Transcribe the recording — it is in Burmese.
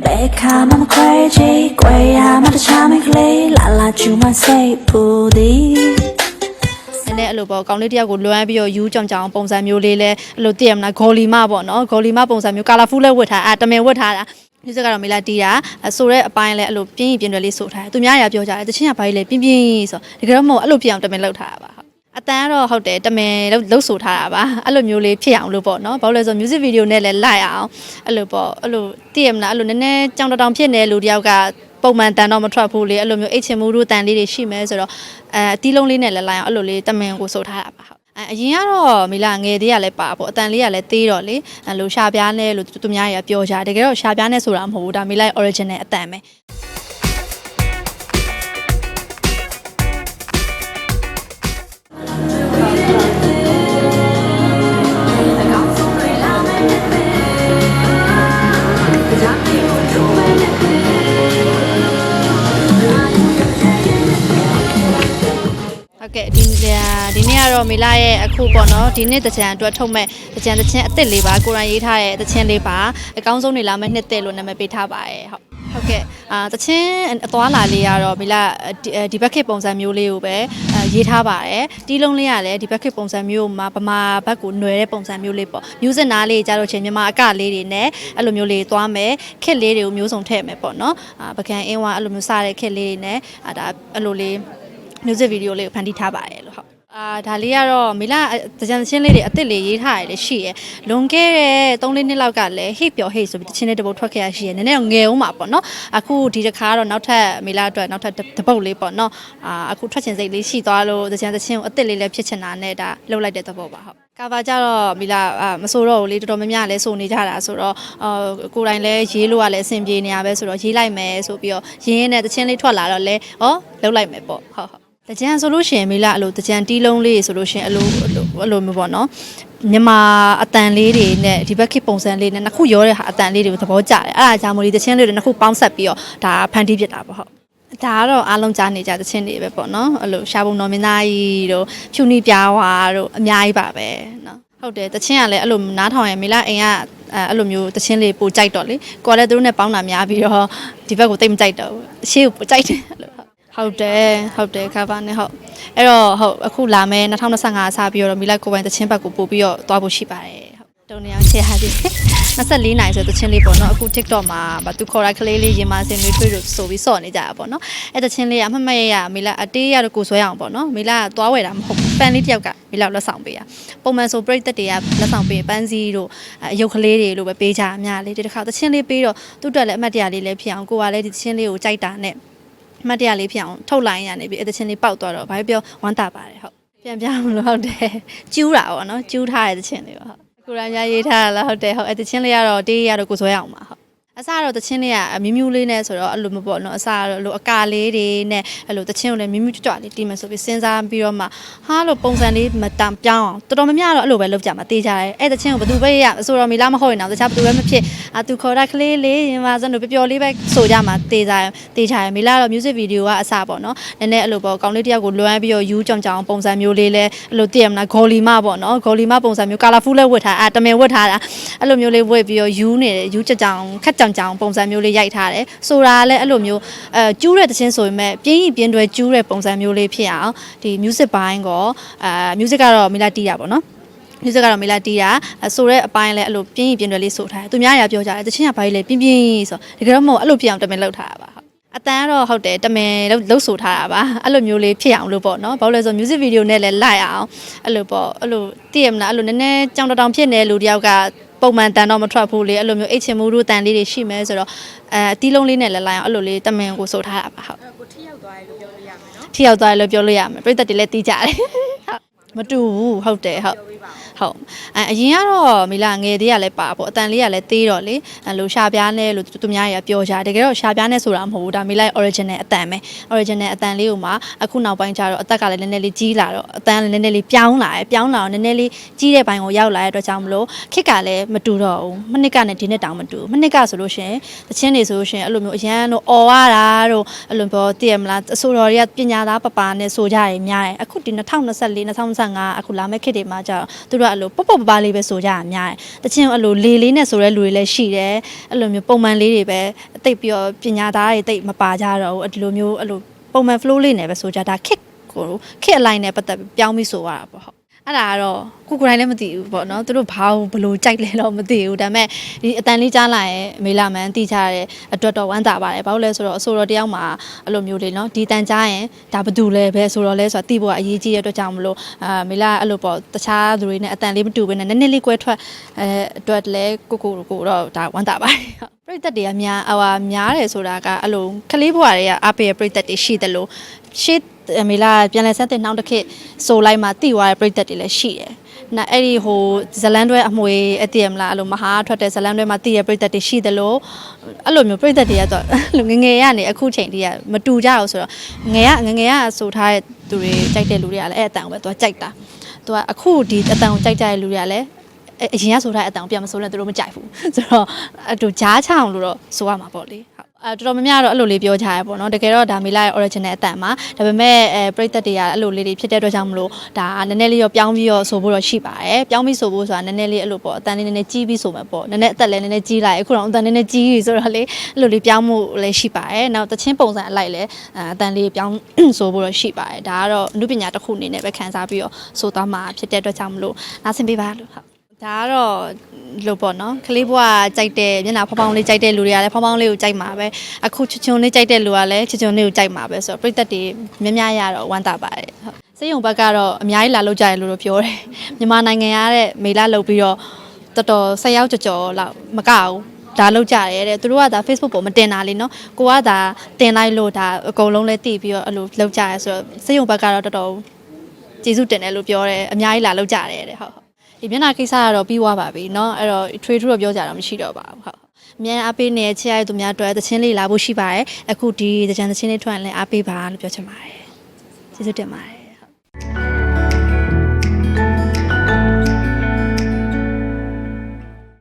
ဘယ်ခါမှမခွဲချေကြွယ်ရမှတခြားမကလေးလာလာချူမစိတ်ပူသည်နည်းနည်းအဲ့လိုပေါ့ကောင်းလေးတယောက်ကိုလွမ်းပြီးတော့ယူကြောင်ကြောင်ပုံစံမျိုးလေးလဲအဲ့လိုတည်ရမလားဂေါ်လီမပေါ့နော်ဂေါ်လီမပုံစံမျိုးကာလာဖူးလဲဝတ်ထားအာတမင်ဝတ်ထားတာဒီစက်ကတော့မေလာတီးတာအဲ့ဆိုတဲ့အပိုင်းလဲအဲ့လိုပြင်းရင်ပြင်းတယ်လေးဆိုထားတယ်သူများတွေကပြောကြတယ်တချင်းကဘာကြီးလဲပြင်းပြင်းဆိုတကယ်တော့မဟုတ်အဲ့လိုဖြစ်အောင်တမင်လောက်ထားတာပါဟုတ် အတန်းကတော့ဟုတ်တယ်တမင်လှုပ်လှုပ်ဆိုထားတာပါအဲ့လိုမျိုးလေးဖြစ်အောင်လို့ပေါ့နော်ဘာလို့လဲဆို music video နဲ့လည်းလိုက်အောင်အဲ့လိုပေါ့အဲ့လိုတည်ရမလားအဲ့လိုနည်းနည်းကြောင်တောင်ဖြစ်နေလူတယောက်ကပုံမှန်တန်တော့မထွက်ဘူးလေအဲ့လိုမျိုးအိတ်ချင်မှုတို့တန်လေးတွေရှိမဲဆိုတော့အဲအတီးလုံးလေးနဲ့လည်းလိုက်အောင်အဲ့လိုလေးတမင်ကိုဆိုထားတာပါဟုတ်အဲအရင်ကတော့မိလာငယ်သေးရလဲပါပေါ့အတန်လေးကလည်းသေးတော့လေအဲ့လိုရှာပြားနဲ့လို့သူများတွေကပြောကြတယ်တကယ်တော့ရှာပြားနဲ့ဆိုတာမဟုတ်ဘူးဒါမိလာ original အတန်ပဲ ဒီနေ့ကတော့မေလာရဲ့အခုပေါ့နော်ဒီနေ့တကြံအတွက်ထုတ်မဲ့တကြံတချင်းအစ်စ်လေးပါကိုရန်ရေးထားတဲ့တချင်းလေးပါအကောင်းဆုံးနေလာမဲ့နှစ်သက်လို့နာမည်ပေးထားပါတယ်ဟုတ်ဟုတ်ကဲ့အာတချင်းအသွားလာလေးကတော့မေလာဒီဒီဘက်ခေတ်ပုံစံမျိုးလေးကိုပဲအာရေးထားပါတယ်တီးလုံးလေးကလည်းဒီဘက်ခေတ်ပုံစံမျိုးမှာဗမာဘက်ကိုຫນွယ်တဲ့ပုံစံမျိုးလေးပေါ့ music နားလေးကြားလို့ချင်းမြန်မာအကလေးတွေနဲ့အဲ့လိုမျိုးလေးသွားမယ်ခက်လေးတွေကိုမျိုးစုံထည့်မယ်ပေါ့နော်အာပကံအင်းဝါအဲ့လိုမျိုးစတဲ့ခက်လေးတွေနဲ့အာဒါအဲ့လိုလေး music video လေးကိုဖန်တီးထားပါတယ်လို့ဟုတ် အာဒါလေးကတော့မေလာတကြံချင်းလေးတွေအစ်စ်လေးရေးထားရလေရှိရယ်လွန်ခဲ့တဲ့3လေးနှစ်လောက်ကလည်းဟိတ်ပျော်ဟိတ်ဆိုပြီးတချင်းလေးတစ်ပုတ်ထွက်ခဲ့ရရှိရယ်နည်းနည်းတော့ငယ်အောင်ပါပေါ့နော်အခုဒီတစ်ခါတော့နောက်ထပ်မေလာအတွက်နောက်ထပ်တစ်ပုတ်လေးပေါ့နော်အာအခုထွက်ချင်စိတ်လေးရှိသွားလို့တကြံတချင်းကိုအစ်စ်လေးလည်းဖြစ်ချင်တာနဲ့ဒါလှုပ်လိုက်တဲ့သဘောပါဟုတ်ကာဗာကြတော့မီလာအာမဆိုတော့ဘူးလေတော်တော်များများလည်းစုံနေကြတာဆိုတော့အာကိုယ်တိုင်လည်းရေးလို့ကလည်းအဆင်ပြေနေရပဲဆိုတော့ရေးလိုက်မယ်ဆိုပြီးတော့ရင်းရင်းနဲ့တချင်းလေးထွက်လာတော့လဲဩလှုပ်လိုက်မယ်ပေါ့ဟုတ်ဟုတ် တကြံဆိုလို့ရှိရင်မေလာအဲ့လိုတကြံတီးလုံးလေးဆိုလို့ရှိရင်အဲ့လိုအဲ့လိုအဲ့လိုမျိုးပေါ့နော်မြန်မာအတန်လေးတွေနဲ့ဒီဘက်ခေတ်ပုံစံလေးနဲ့နှစ်ခုရောတဲ့ဟာအတန်လေးတွေကိုသဘောကျတယ်အဲ့ဒါကြောင့်မို့ဒီတချင်းလေးတွေနှစ်ခုပေါင်းဆက်ပြီးတော့ဒါဖန်တီးပြစ်တာပေါ့ဟုတ်ဒါကတော့အားလုံးကြားနေကြတချင်းတွေပဲပေါ့နော်အဲ့လိုရှားပုံတော်မင်းသားကြီးတို့ဖြူနီပြားဝါတို့အများကြီးပါပဲနော်ဟုတ်တယ်တချင်းကလည်းအဲ့လိုနားထောင်ရင်မေလာအိမ်ကအဲအဲ့လိုမျိုးတချင်းလေးပိုကြိုက်တော့လေကိုကလည်းသူတို့နဲ့ပေါင်းတာများပြီးတော့ဒီဘက်ကိုတိတ်မကြိုက်တော့ဘူးအရှိကိုပိုကြိုက်တယ်အဲ့လို ဟုတ်ဟုတ်တယ်ဟုတ်တယ်ခါပါနဲ့ဟုတ်အဲ့တော့ဟုတ်အခုလာမယ်2025စပြီးတော့မီလိုက်ကိုပိုင်တချင်းဘက်ကိုပို့ပြီးတော့သွားဖို့ရှိပါတယ်ဟုတ်တုံနေအောင်ချေဟာဒီ24နိုင်ဆိုတချင်းလေးပေါ့နော်အခု TikTok မှာဗသူခေါ်တာကလေးလေးရင်မစင်တွေထွေးလို့ဆိုပြီးစော့နေကြတာပေါ့နော်အဲ့တချင်းလေးကအမှတ်မှတ်ရရမီလာအတေးရတော့ကိုဆွဲအောင်ပေါ့နော်မီလာကသွားဝယ်တာမဟုတ်ဘူးပန်လေးတယောက်ကမီလာကိုလက်ဆောင်ပေးရပုံမှန်ဆိုပြိသက်တွေကလက်ဆောင်ပေးရင်ပန်းစည်းတို့အယုတ်ကလေးတွေလို့ပဲပေးကြအများလေးဒီတစ်ခါတချင်းလေးပေးတော့သူ့အတွက်လည်းအမှတ်တရလေးလည်းဖြစ်အောင်ကိုကလည်းဒီတချင်းလေးကိုကြိုက်တာနဲ့ အမှတ်တရလေးဖြစ်အောင်ထုတ်လိုက်ရနေပြီအသချင်းလေးပောက်သွားတော့ဘာပြောဝမ်းတာပါတယ်ဟုတ်ပြန်ပြမလို့ဟုတ်တယ်ကျူးတာပေါ့နော်ကျူးထားတဲ့သချင်းလေးပါဟုတ်ကိုရန်ရရေးထားတာလားဟုတ်တယ်ဟုတ်အဲသချင်းလေးကတော့တေးရတော့ကိုဆွဲအောင်ပါဟုတ် အစားတော့တချင်းလေးကမြူးမြူးလေးနဲ့ဆိုတော့အဲ့လိုမပေါ့နော်အစားတော့အဲ့လိုအကာလေးတွေနဲ့အဲ့လိုတချင်းကိုလည်းမြူးမြူးကြွကြွလေးတီးမယ်ဆိုပြီးစဉ်းစားပြီးတော့မှဟာလို့ပုံစံလေးမတန်ပြောင်းအောင်တော်တော်များများတော့အဲ့လိုပဲလုပ်ကြမှာတေးကြတယ်အဲ့တချင်းကိုဘယ်သူပဲရအဆိုတော်မီလားမဟုတ်ရင်တော့တခြားဘယ်သူပဲမဖြစ်အာသူခေါ်တာကလေးလေးရင်ပါစံတို့ပျော်ပျော်လေးပဲဆိုကြမှာတေးကြတယ်တေးကြတယ်မီလားတော့ music video ကအစပေါ့နော်နည်းနည်းအဲ့လိုပေါ့ကောင်းလေးတယောက်ကိုလွမ်းပြီးတော့ယူကြောင်ကြောင်ပုံစံမျိုးလေးလဲအဲ့လိုတည်ရမလားဂေါ်လီမပေါ့နော်ဂေါ်လီမပုံစံမျိုးကာလာဖူးလဲဝတ်ထားအာတမင်ဝတ်ထားတာအဲ့လိုမျိုးလေးဝတ်ပြီးတော့ယူနေတယ်ယူကြကြောင်ခက်ကြောင်ကြောင်ပုံစံမျိုးလေးရိုက်ထားတယ်ဆိုတာလည်းအဲ့လိုမျိုးအဲကျူးတဲ့တခြင်းဆိုပေမဲ့ပြင်းရင်ပြင်းတွဲကျူးတဲ့ပုံစံမျိုးလေးဖြစ်အောင်ဒီ music ဘိုင်းကောအာ music ကတော့မီလာတီးတာပေါ့နော် music ကတော့မေလာတီးတာဆိုတဲ့အပိုင်းလဲအဲ့လိုပြင်းရင်ပြင်းတယ်လေးဆိုထားတယ်သူများတွေကပြောကြတယ်တချင်းကဘာကြီးလဲပြင်းပြင်းဆိုတကယ်တော့မဟုတ်အဲ့လိုဖြစ်အောင်တမင်လောက်ထားတာပါဟုတ်အတန်းကတော့ဟုတ်တယ်တမင်လှုပ်လှုပ်ဆိုထားတာပါအဲ့လိုမျိုးလေးဖြစ်အောင်လို့ပေါ့နော်ဘာလို့လဲဆို music video နဲ့လည်းလိုက်အောင်အဲ့လိုပေါ့အဲ့လိုတည်ရမလားအဲ့လိုနည်းနည်းကြောင်တောင်ဖြစ်နေလူတယောက်က ပုံမှန်တန်တော့မထွက်ဘူးလေအဲ့လိုမျိုးအိတ်ချင်မှုတို့တန်လေးတွေရှိမဲဆိုတော့အဲအတီးလုံးလေးနဲ့လည်းလိုက်အောင်အဲ့လိုလေးတမင်ကိုဆိုထားတာပါဟုတ်ကိုထိရောက်သွားတယ်လို့ပြောလို့ရမယ်နော်ထိရောက်သွားတယ်လို့ပြောလို့ရမယ်ပြိတ္တတွေလည်းတီးကြတယ်ဟုတ် မတူဘူးဟုတ်တယ်ဟုတ်ပြောပြပါဦးဟုတ်အဲအရင်ကတော့မိလာငယ်သေးရလဲပါပေါ့အတန်လေးကလည်းသေးတော့လေအဲလိုရှာပြားနဲ့လို့သူများတွေကပြောကြတယ်တကယ်တော့ရှာပြားနဲ့ဆိုတာမဟုတ်ဘူးဒါမိလိုက် original အတန်ပဲ original အတန်လေးကိုမှအခုနောက်ပိုင်းကျတော့အသက်ကလည်းနည်းနည်းလေးကြီးလာတော့အတန်လည်းနည်းနည်းလေးပြောင်းလာတယ်ပြောင်းလာတော့နည်းနည်းလေးကြီးတဲ့ဘိုင်းကိုရောက်လာတဲ့အတွက်ကြောင့်မလို့ခစ်ကလည်းမတူတော့ဘူးမနစ်ကနဲ့ဒီနှစ်တောင်မတူဘူးမနစ်ကဆိုလို့ရှိရင်တချင်းတွေဆိုလို့ရှိရင်အဲ့လိုမျိုးအရန်တို့អော်ရတာတို့အဲ့လိုပြောတည်ရမလားအဆိုတော်တွေကပညာသားပပါနဲ့ဆိုကြရများတယ်အခုဒီ2024 2025 25အခုလာမယ့်ခေတ်တွေမှာကျတော့သူတို့ကအဲ့လိုပေါ့ပေါ့ပပလေးပဲဆိုကြရအများတယ်တချင်းအဲ့လိုလေလေးနဲ့ဆိုတဲ့လူတွေလည်းရှိတယ်အဲ့လိုမျိုးပုံမှန်လေးတွေပဲတိတ်ပြီးတော့ပညာသားတွေတိတ်မပါကြတော့ဘူးအဲ့ဒီလိုမျိုးအဲ့လိုပုံမှန် flow လေးနဲ့ပဲဆိုကြဒါခစ်ကိုခစ်အလိုက်နဲ့ပတ်သက်ပြီးပြောင်းပြီးဆိုရတာပေါ့ဟုတ် အဲ့ဒါကတော့ကိုကိုယ်တိုင်လည်းမသိဘူးပေါ့နော်သူတို့ဘာဘလို့ကြိုက်လဲတော့မသိဘူးဒါပေမဲ့ဒီအတန်လေးကြားလာရင်အမေလာမန်တိကြတဲ့အတွက်တော့ဝမ်းသာပါတယ်ဘာလို့လဲဆိုတော့အဆိုတော်တယောက်မှာအဲ့လိုမျိုးလေးနော်ဒီတန်ကြားရင်ဒါဘသူလဲပဲဆိုတော့လဲဆိုတာသိဖို့ကအရေးကြီးတဲ့အတွက်ကြောင့်မလို့အာမေလာအဲ့လိုပေါ့တခြားသူတွေနဲ့အတန်လေးမတူဘဲနဲ့နည်းနည်းလေးကွဲထွက်အဲအတွက်လည်းကိုကိုကိုတော့ဒါဝမ်းသာပါတယ်ဟုတ်ပြိသက်တွေကများဟိုများတယ်ဆိုတာကအဲ့လိုကလေးဘွားတွေကအားပေးရပြိသက်တွေရှိတယ်လို့ရှေ့အ မေလာပြန်လဲဆက်တဲ့နောက်တစ်ခေတ်ဆိုလိုက်မှတိသွားတဲ့ပြိသက်တွေလည်းရှိတယ်။နာအဲ့ဒီဟိုဇလန်တွဲအမွေအတည်မလားအဲ့လိုမဟာထွက်တဲ့ဇလန်တွဲမှာတည်ရပြိသက်တွေရှိတယ်လို့အဲ့လိုမျိုးပြိသက်တွေကတော့အဲ့လိုငငယ်ရနေအခုချိန်တည်းကမတူကြဘူးဆိုတော့ငယ်ကငငယ်ကဆိုထားတဲ့သူတွေကြိုက်တဲ့လူတွေကလည်းအဲ့အတန်ကိုပဲသူကကြိုက်တာ။သူကအခုဒီအတန်ကိုကြိုက်ကြတဲ့လူတွေကလည်းအအရင်ကဆိုထားတဲ့အတန်ကိုပြန်မဆိုးလဲသူတို့မကြိုက်ဘူးဆိုတော့အတူဂျားချအောင်လို့တော့ဆိုရမှာပေါ့လေဟုတ် အဲတော်တော်များများတော့အဲ့လိုလေးပြောကြရပေါ့နော်တကယ်တော့ဒါမီလာရဲ့ original အတန်မှာဒါပေမဲ့အဲပရိသတ်တွေကအဲ့လိုလေးတွေဖြစ်တဲ့အတွက်ကြောင့်မလို့ဒါနည်းနည်းလေးရောပြောင်းပြီးတော့ဆိုဖို့တော့ရှိပါတယ်ပြောင်းပြီးဆိုဖို့ဆိုတာနည်းနည်းလေးအဲ့လိုပေါ့အတန်လေးနည်းနည်းကြီးပြီးဆိုမှာပေါ့နည်းနည်းအသက်လည်းနည်းနည်းကြီးလိုက်အခုတော့အတန်နည်းနည်းကြီးပြီဆိုတော့လေအဲ့လိုလေးပြောင်းမှုလည်းရှိပါတယ်နောက်တချင်းပုံစံအလိုက်လည်းအတန်လေးပြောင်းဆိုဖို့တော့ရှိပါတယ်ဒါကတော့အနုပညာတစ်ခုအနေနဲ့ပဲခံစားပြီးတော့ဆိုသွားမှာဖြစ်တဲ့အတွက်ကြောင့်မလို့နားဆင်ပေးပါလို့ဟုတ် ဒါကတော့လို့ပေါ့နော်ကလေးဘွားကြိုက်တဲ့မျက်နှာဖောင်းဖောင်းလေးကြိုက်တဲ့လူတွေကလည်းဖောင်းဖောင်းလေးကိုကြိုက်မှာပဲအခုချွတ်ချွန်လေးကြိုက်တဲ့လူကလည်းချွတ်ချွန်လေးကိုကြိုက်မှာပဲဆိုတော့ပြည့်သက်တွေများများရတော့ဝမ်းသာပါတယ်ဟုတ်စိတ်ယုံဘက်ကတော့အများကြီးလာလောက်ကြရလို့တော့ပြောတယ်မြန်မာနိုင်ငံရတဲ့မေလာလောက်ပြီးတော့တော်တော်ဆက်ရောက်ကြော်ကြော်လောက်မကဘူးဒါလောက်ကြရဲတဲ့သူတို့ကဒါ Facebook ပေါ်မတင်တာလေနော်ကိုကဒါတင်လိုက်လို့ဒါအကုန်လုံးလဲတည်ပြီးတော့အဲ့လိုလောက်ကြရဲဆိုတော့စိတ်ယုံဘက်ကတော့တော်တော်ကျေးဇူးတင်တယ်လို့ပြောတယ်အများကြီးလာလောက်ကြရဲတဲ့ဟုတ်ဟုတ် ဒီမျက်နှာကိစ္စကတော့ပြီးသွားပါပြီเนาะအဲ့တော့ trade တော့ပြောကြတော့မရှိတော့ပါဘူးဟုတ်အမြန်အားပေးနေတဲ့ချစ်ရတဲ့သူများအတွက်သချင်းလေးလာဖို့ရှိပါတယ်အခုဒီသကြံသချင်းလေးထွက်ရင်လည်းအားပေးပါလို့ပြောချင်ပါတယ်ကျေးဇူးတင်ပါတယ်